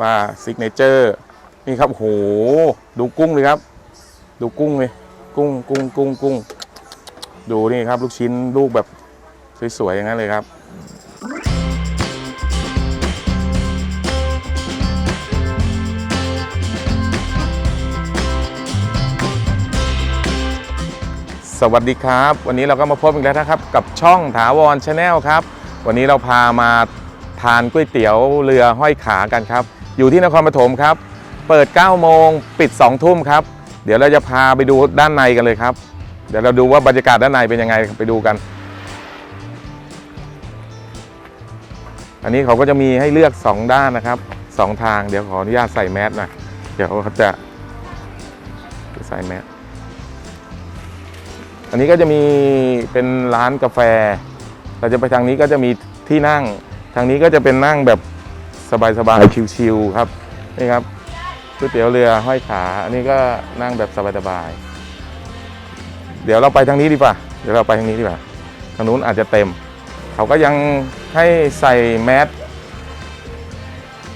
ว่าซิกเนเจอร์นี่ครับโหดูกุ้งเลยครับ ดูกุ้งเลยกุ้งกุ้งกุ้งกุ้งดูนี่ครับ ลูกชิ้นลูกแบบสวยๆอย่างนั้นเลยครับสวัสดีครับ วันนี้เราก็มาพบอีกแล้วนะครับ กับช่องถาวรชาแนลครับ วันนี้เราพามา ทานก๋วยเตี๋ยวเรือห้อยขากันครับ อยู่ที่นครปฐมครับ เปิด 9 โมงปิด 2 ทุ่มครับ เดี๋ยวเราจะพาไปดูด้านในกันเลยครับ เดี๋ยวเราดูว่าบรรยากาศด้านในเป็นยังไงไปดูกัน อันนี้เขาก็จะมีให้เลือก 2 ด้านนะครับ 2 ทางเดี๋ยวขออนุญาตใส่แมสหนะเดี๋ยวเขาจะใส่แมสอันนี้ก็จะมีเป็นร้านกาแฟ เราจะไปทางนี้ก็จะมีที่นั่ง ทางนี้ก็จะเป็นนั่งแบบสบายๆชิวๆครับนี่ครับก๋วยเตี๋ยวเรือห้อยขาอันนี้ก็นั่งแบบสบายๆเดี๋ยวเราไปทางนี้ดีกว่าเดี๋ยวเราไปทางนี้ดีกว่าทางนู้นอาจจะเต็ม เขาก็ยังให้ใส่แมส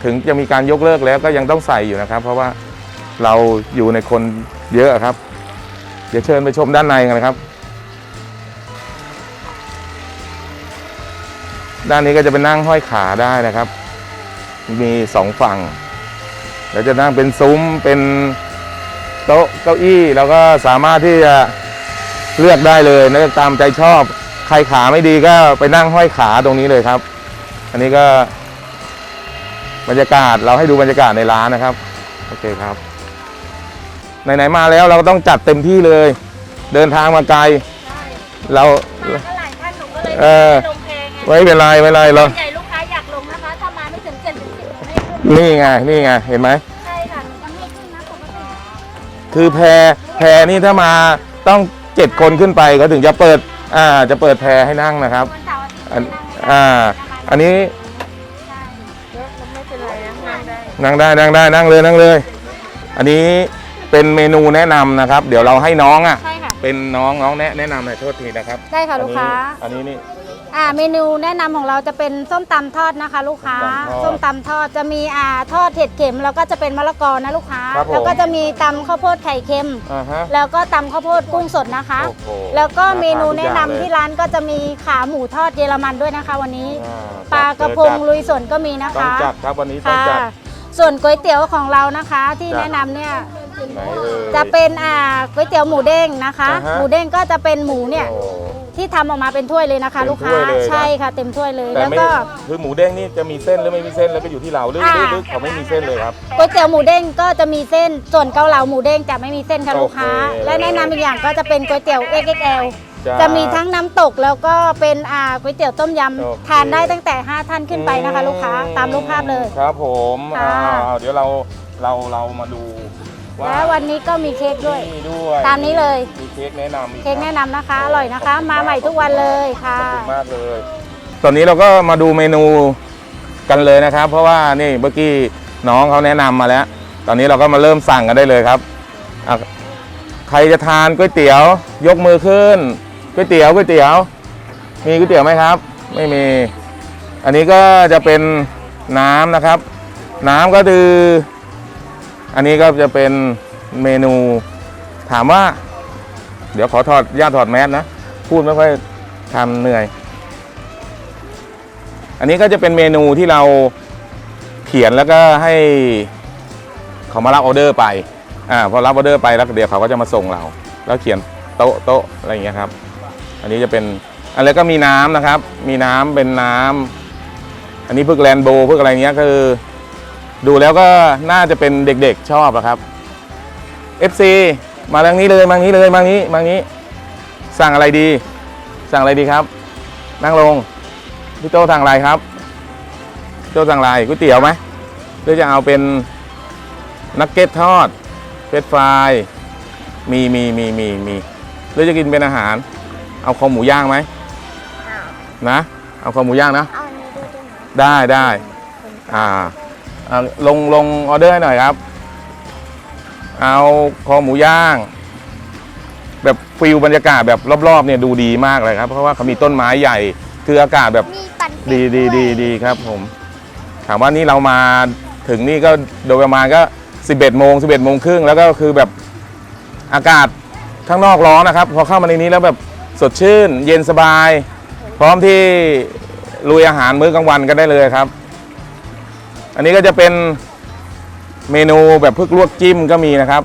ถึงจะมีการยกเลิกแล้วก็ยังต้องใส่อยู่นะครับ เพราะว่าเราอยู่ในคนเยอะครับ เดี๋ยวเชิญไปชมด้านในกันนะครับ ด้านนี้ก็จะเป็นนั่งห้อยขาได้นะครับ มีสองฝั่งแล้วจะนั่งเป็นซุ้มเป็นโต๊ะเก้าอี้แล้วก็สามารถที่จะเลือกได้เลยเลือกตามใจชอบ ใครขาไม่ดีก็ไปนั่งห้อยขาตรงนี้เลยครับ อันนี้ก็บรรยากาศเราให้ดูบรรยากาศในร้านนะครับโอเคครับไหนๆมาแล้วเราก็ต้องจัดเต็มที่เลย เดินทางมาไกล เรามาก็หลายท่านหนูก็เลยเออลงแพง ไงไม่เป็นไรไม่เป็นไรเราส่วนใหญ่ลูกค้าอยากลงนะคะ ถ้ามาไม่ถึงเจ็ดถึงสิบหนูไม่ให้ขึ้นนี่ไงนี่ไงเห็นไหมใช่ค่ะหนูจะไม่ให้ขึ้นนะปกติคือแพรแพรนี่ถ้ามาต้องเจ็ดคนขึ้นไปก็ถึงจะเปิดอ่าจะเปิดแพรให้นั่งนะครับวันเสาร์อาทิตย์อันนั่งได้อ่า อันนี้ใช่เยอะมันไม่เป็นไรนะนั่งได้นั่งได้นั่งได้นั่งเลยนั่งเลย อันนี้เป็นเมนูแนะนำนะครับ เดี๋ยวเราให้น้องอะ ใช่ค่ะ เป็นน้องน้องแนะแนะนำหน่อยโทษทีนะครับได้ค่ะลูกค้า อันนี้อันนี้นี่ อ่าเมนูแนะนำของเราจะเป็นส้มตำทอดนะคะ ลูกค้า ส้ส้มมตำตำทอดจะมีอ่าทอดเห็ดเข็มแล้วก็จะเป็นมะละกอนะลูกค้า ครับผม แล้วก็จะมีตำข้าวโพดไข่เค็ม อ่าฮะ แล้วก็ตำข้าวโพดกุ้งสดนะคะ โอ้โหแล้วก็เมนูาทาแนะนำทุกอย่างเลยที่ร้านก็จะมีขาหมูทอดเยอรมันด้วยนะคะ วันนี้ อ่ปลากระพงจัด ลุยสวนก็มีนะต้องคะ จัดครับวันนี้ต้องค่ะ จัด ส่วนก๋วยเตี๋ยวของเรานะคะที่จ้ะ แนะนำเนี่ย ไหนเอ่ย จะเป็นอ่าก๋วยเตี๋ยวหมูเด้งนะคะ อ่าฮะ หมูเด้งก็จะเป็นหมูเนี่ย โอ้ ที่ทำออกมาเป็นถ้วยเลยนะคะเป็นลูกค้าถ้วยเลยนะ ใช่ค่ะเต็มถ้วยเลยแต่แล้วไม่ก็ คือหมูเด้งนี่จะมีเส้นหรือไม่มีเส้นแล้วก็อยู่ที่เราหรืออ่าหรือหรือเขาไม่มีเส้นเลยครับ ก๋วยเตี๋ยวหมูเด้งก็จะมีเส้น ส่วนเกาเหลาหมูเด้งจะไม่มีเส้นค่ะโอเค ลูกค้า และแนะนำอีกอย่างก็จะเป็นก๋วยเตี๋ยว XXL จ้จะมีทั้งน้ำตกแล้วก็เป็นอ่าก๋วยเตี๋ยวต้มยโอเคำทานได้ตั้งแต่ 5 ท่านขึ้นไปนะคะ ลูกค้าตามรูปภาพเลย ครับผมค่ะอ้าวเดี๋ยวเราเราเรามาดู ว่าและวันนี้ก็มีเค้กด้วย นี่ด้วยตามนี้เลย มีเค้กแนะนำอีกเค้กแนะรับนำนะคะ อร่อยนะคะ มาใหม่ทุกวันเลยค่ะ ขอบคุณมากเลย ตอนนี้เราก็มาดูเมนูกันเลยนะครับ เพราะว่านี่เมื่อกี้น้องเขาแนะนำมาแล้ว ตอนนี้เราก็มาเริ่มสั่งกันได้เลยครับอะใครจะทานก๋วยเตี๋ยวยกมือขึ้นก๋วยเตี๋ยวก๋วยเตี๋ยว มีก๋วยเตี๋ยวไหมครับ ไม่มี อันนี้ก็จะเป็นน้ำนะครับ น้ำก็คือ อันนี้ก็จะเป็นเมนูถามว่า เดี๋ยวขอถอดญาถอดแมสนะ พูดไม่ค่อยทำเหนื่อย อันนี้ก็จะเป็นเมนูที่เราเขียนแล้วก็ให้เขามารับออเดอร์ไปอ่าพอรับออเดอร์ไปแล้วเดี๋ยวเขาก็จะมาส่งเรา แล้วเขียนโต๊ะโต๊ะอะไรอย่างเงี้ยครับ อันนี้จะเป็นอันแล้วก็มีน้ำนะครับ มีน้ำเป็นน้ำอันนี้พวกแลนโบพวกอะไรเงี้ยคือ ดูแล้วก็น่าจะเป็นเด็กๆชอบอะครับ FC มาทางนี้เลยมาทางนี้เลยมาทางนี้มาทางนี้ สั่งอะไรดี สั่งอะไรดีครับ นั่งลงพี่โจสั่งอะไรครับพี่โจสั่งอะไรก๋วยเตี๋ยวไหมหรือจะเอาเป็นนักเก็ตทอดเฟรนช์ฟรายมีมีมีมีมีหรือจะกินเป็นอาหาร เอาคอหมูย่างไหมนะ เอาคอหมูย่างนะ เอาอันนี้ด้วยได้ไหมได้ได้อ่าอ่า ลงลงออเดอร์ให้หน่อยครับ เอาคอหมูย่าง แบบฟิลบรรยากาศแบบรอบๆเนี่ยดูดีมากเลยครับ เพราะว่าเขามีต้นไม้ใหญ่ คืออากาศแบบมีปั่นดีดีดีดีครับผม ถามว่านี่เรามาถึงนี่ก็โดยประมาณก็ 11โมง11โมงครึ่งแล้วก็คือแบบอากาศข้างนอกร้อนนะครับ พอเข้ามาในนี้แล้วแบบสดชื่น เย็นสบาย พร้อมที่ลุยอาหารมื้อกลางวันกันได้เลยครับ อันนี้ก็จะเป็นเมนูแบบพึกลวกจิ้มก็มีนะครับ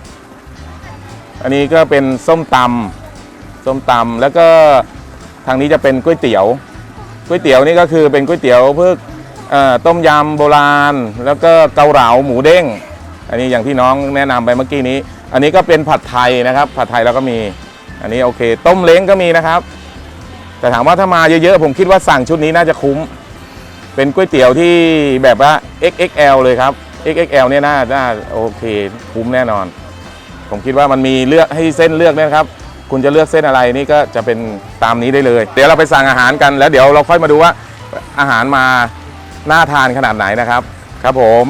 อันนี้ก็เป็นส้มตำส้มตำแล้วก็ทางนี้จะเป็นก๋วยเตี๋ยวก๋วยเตี๋ยวนี่ก็คือเป็นก๋วยเตี๋ยวเพื่อเอ่อต้มยำโบราณ แล้วก็เกาเหลาหมูเด้ง อันนี้อย่างที่น้องแนะนำไปเมื่อกี้นี้ อันนี้ก็เป็นผัดไทยนะครับ ผัดไทยเราก็มี อันนี้โอเค ต้มเล้งก็มีนะครับ แต่ถามว่าถ้ามาเยอะๆผมคิดว่าสั่งชุดนี้น่าจะคุ้ม เป็นก๋วยเตี๋ยวที่แบบว่า XXL เลยครับ XXL เนี่ยน่าน่าโอเคคุ้มแน่นอน ผมคิดว่ามันมีเลือกให้เส้นเลือกเนี่ยนะครับ คุณจะเลือกเส้นอะไรนี่ก็จะเป็นตามนี้ได้เลย เดี๋ยวเราไปสั่งอาหารกันแล้วเดี๋ยวเราค่อยมาดูว่าอาหารมาน่าทานขนาดไหนนะครับ ครับผม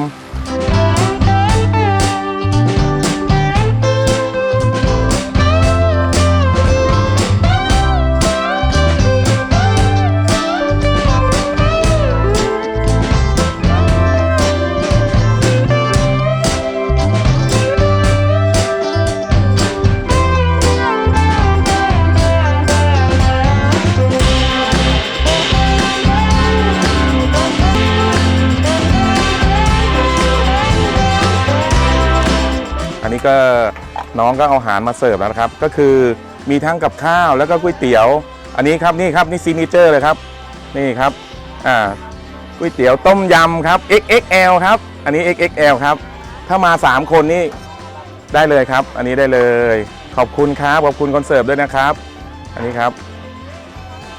ก็น้องก็เอาอาหารมาเสิร์ฟแล้วนะครับ ก็คือมีทั้งกับข้าวแล้วก็ก๋วยเตี๋ยว อันนี้ครับนี่ครับนี่ซีนิเจอร์เลยครับ นี่ครับอ่าก๋วยเตี๋ยวต้มยำครับ XXL ครับ อันนี้ XXL ครับ ถ้ามา 3 คนนี่ได้เลยครับ อันนี้ได้เลย ขอบคุณครับ ขอบคุณคอนเสิร์ฟด้วยนะครับ อันนี้ครับ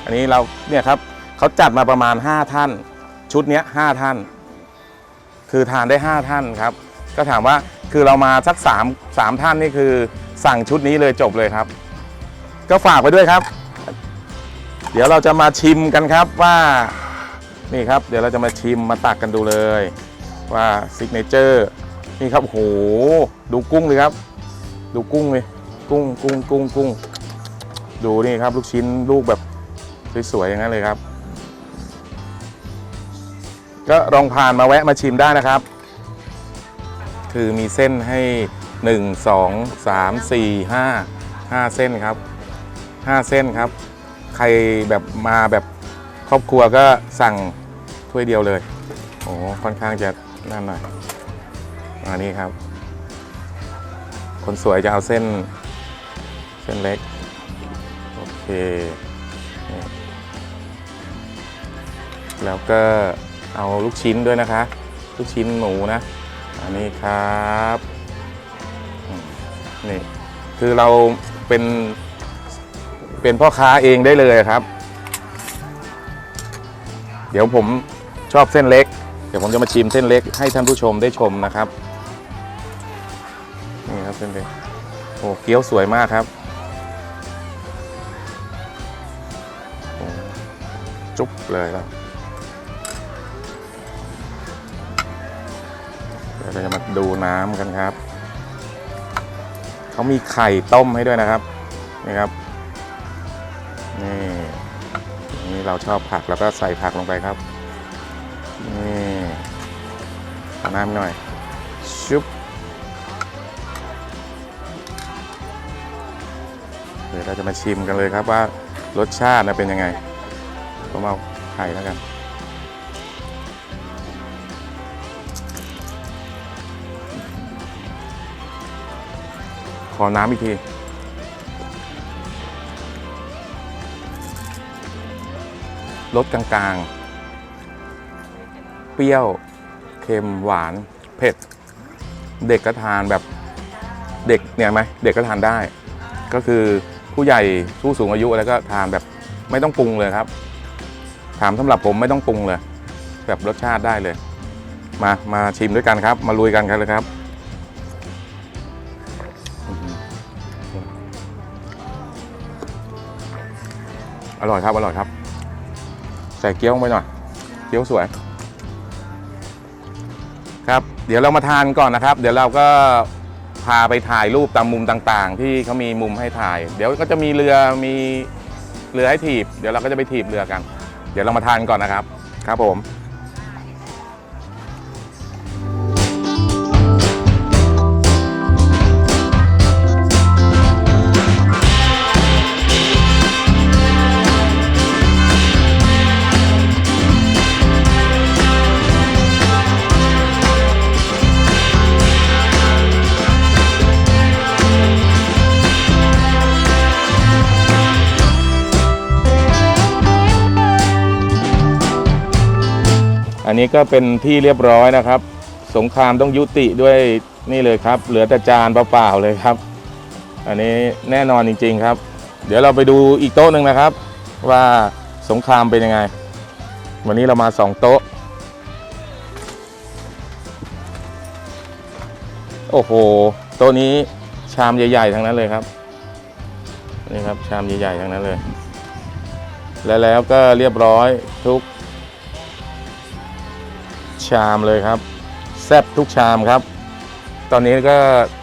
อันนี้เราเนี่ยครับเขาจัดมาประมาณ 5 ท่าน ชุดเนี้ย5ท่าน คือทานได้ 5 ท่านครับ ก็ถามว่าคือเรามาสัก3 3ท่านนี่คือสั่งชุดนี้เลยจบเลยครับ ก็ฝากไปด้วยครับ เดี๋ยวเราจะมาชิมกันครับว่านี่ครับ เดี๋ยวเราจะมาชิมมาตักกันดูเลย ว่าซิกเนเจอร์นี่ครับโอ้โหดูกุ้งเลยครับ ดูกุ้งเลยกุ้งกุ้งกุ้งกุ้งดูนี่ครับ ลูกชิ้นลูกแบบสวยๆอย่างนั้นเลยครับ ก็ลองผ่านมาแวะมาชิมได้นะครับ คือมีเส้นให้ 1 2 3 4 5 5 เส้นครับ 5 เส้นครับ ใครแบบมาแบบครอบครัวก็สั่งถ้วยเดียวเลย โอ้ค่อนข้างจะนั่นหน่อยอันนี้ครับ คนสวยจะเอาเส้น เส้นเล็ก โอเค แล้วก็เอาลูกชิ้นด้วยนะคะ ลูกชิ้นหมูนะ อันนี้ครับนี่คือเราเป็นเป็นพ่อค้าเองได้เลยครับ เดี๋ยวผมชอบเส้นเล็ก เดี๋ยวผมจะมาชิมเส้นเล็กให้ท่านผู้ชมได้ชมนะครับนี่ครับเส้นเล็กโอ้เกี๊ยวสวยมากครับจุ๊บเลยแล้ว เราจะมาดูน้ำกันครับ เขามีไข่ต้มให้ด้วยนะครับ นี่ครับ นี่นี่เราชอบผักแล้วก็ใส่ผักลงไปครับ นี่น้ำหน่อย ชุบเดี๋ยวเราจะมาชิมกันเลยครับว่ารสชาติเป็นยังไงผมเอาไข่แล้วกัน อน้ำอีกที รสกลางๆ เปรี้ยว เค็ม หวาน เผ็ด เด็กก็ทานแบบเด็กเนี่ยไหมเด็กก็ทานได้ ก็คือผู้ใหญ่ผู้สูงอายุแล้วก็ทานแบบไม่ต้องปรุงเลยครับ ถามสำหรับผมไม่ต้องปรุงเลย แบบรสชาติได้เลย มามาชิมด้วยกันครับ มาลุยกันกันเลยครับ ร่อยครับ อร่อยครับ ใส่เกี๊ยวลงไปหน่อย เกี๊ยวสวย ครับ เดี๋ยวเรามาทานก่อนนะครับ เดี๋ยวเราก็พาไปถ่ายรูปตามมุมต่างๆ ที่เขามีมุมให้ถ่าย เดี๋ยวก็จะมีเรือมีเรือให้ถีบ เดี๋ยวเราก็จะไปถีบเรือกัน เดี๋ยวเรามาทานก่อนนะครับ ครับผม อันนี้ก็เป็นที่เรียบร้อยนะครับ สงครามต้องยุติด้วยนี่เลยครับ เหลือแต่จานเปล่าๆเลยครับ อันนี้แน่นอนจริง ๆครับ เดี๋ยวเราไปดูอีกโต๊ะหนึ่งนะครับ ว่าสงครามเป็นยังไง วันนี้เรามาสองโต๊ะ โอ้โหโต๊ะนี้ชามใหญ่ๆทั้งนั้นเลยครับนี่ครับชามใหญ่ๆทั้งนั้นเลย และแล้วก็เรียบร้อยทุก ชามเลยครับ แซ่บทุกชามครับ ตอนนี้ก็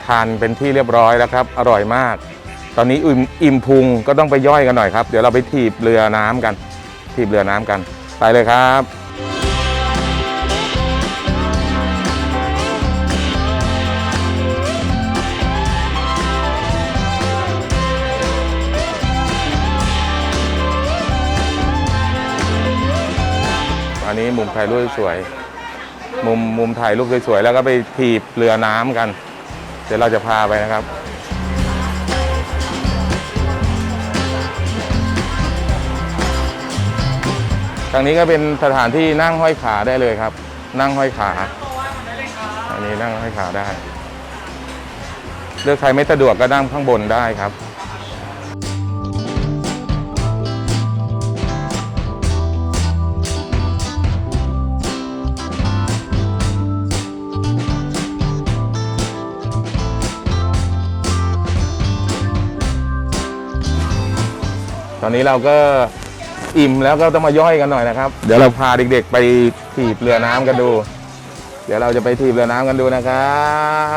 ทานเป็นที่เรียบร้อยแล้วครับ อร่อยมาก ตอนนี้อิ่มอิ่มพุงก็ต้องไปย่อยกันหน่อยครับ เดี๋ยวเราไปถีบเรือน้ำกัน ถีบเรือน้ำกัน ไปเลยครับอันนี้มุมถ่ายรูปสวย มุมมุมถ่ายรูปสวยๆแล้วก็ไปถีบเรือน้ำกัน เดี๋ยวเราจะพาไปนะครับทางนี้ก็เป็นสถานที่นั่งห้อยขาได้เลยครับ นั่งห้อยขาอันนี้นั่งห้อยขาได้เลือกใครไม่สะดวกก็นั่งข้างบนได้ครับ ตอนนี้เราก็อิ่มแล้วก็ต้องมาย่อยกันหน่อยนะครับ เดี๋ยวเราพาเด็กๆไปถีบเรือน้ำกันดู เดี๋ยวเราจะไปถีบเรือน้ำกันดูนะครั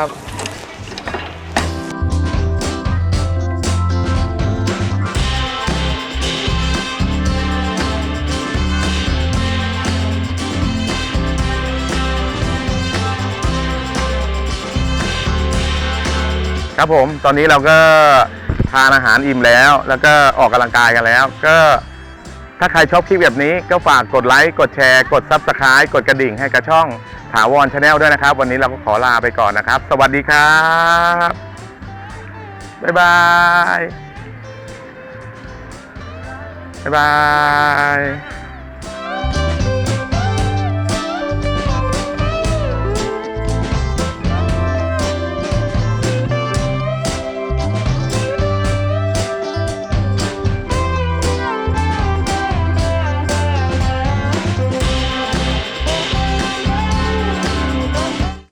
บครับผม ตอนนี้เราก็านอาหารอิ่มแล้ว แล้วก็ออกกำลังกายกันแล้ว ก็ถ้าใครชอบคลิปแบบนี้ก็ฝากกดไลค์ กดแชร์ กดซับสไคร b ์กดกระดิ่งให้กับช่องถาวรชาแนลด้วยนะครับ วันนี้เราก็ขอลาไปก่อนนะครับ สวัสดีครับ บ๊ายบาย บ๊ายบาย